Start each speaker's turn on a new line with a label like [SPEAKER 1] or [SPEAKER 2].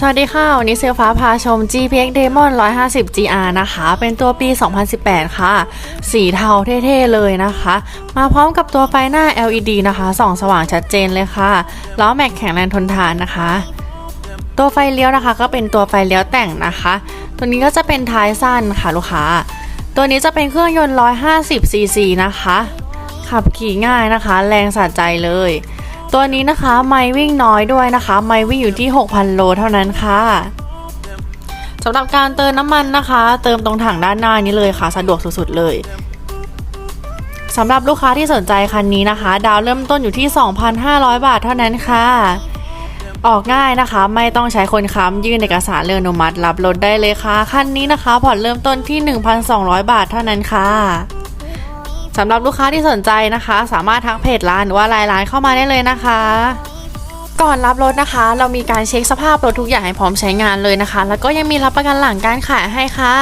[SPEAKER 1] สวัสดีค่ะ วันนี้เซลฟ้าพาชม GPX Demon 150 GR นะคะ เป็นตัวปี 2018 ค่ะ สีเทาเท่ๆเลยนะคะ มาพร้อมกับตัวไฟหน้า LED นะคะส่องสว่างชัดเจนเลยค่ะ ล้อแม็กแข็งแรงทนทานนะคะ ตัวไฟเลี้ยวนะคะ ก็เป็นตัวไฟเลี้ยวแต่งนะคะ ตัวนี้ก็จะเป็นท้ายสั้นค่ะลูกค้า ตัวนี้จะเป็นเครื่องยนต์ 150 cc นะคะ ขับขี่ง่ายนะคะ แรงสะใจเลย ตัวนี้นะคะไม่วิ่งน้อยด้วยนะคะ ไม่วิ่งอยู่ที่ 6,000 โลเท่านั้นค่ะสำหรับการเติมน้ำมันนะคะ เติมตรงถังด้านหน้านี้เลยค่ะ สะดวกสุดๆเลยสำหรับลูกค้าที่สนใจคันนี้นะคะ ดาวเริ่มต้นอยู่ที่ 2,500 บาทเท่านั้นค่ะ ออกง่ายนะคะ ไม่ต้องใช้คนค้ำยื่นเอกสารเรื่องอนุมัติรับรถได้เลยค่ะ คันนี้นะคะผ่อนเริ่มต้นที่ 1,200 บาทเท่านั้นค่ะ สำหรับลูกค้าที่สนใจนะคะ สามารถทักเพจร้านหรือว่าไลน์ร้านเข้ามาได้เลยนะคะ ก่อนรับรถนะคะ เรามีการเช็คสภาพรถทุกอย่างให้พร้อมใช้งานเลยนะคะ แล้วก็ยังมีรับประกันหลังการขายให้ค่ะ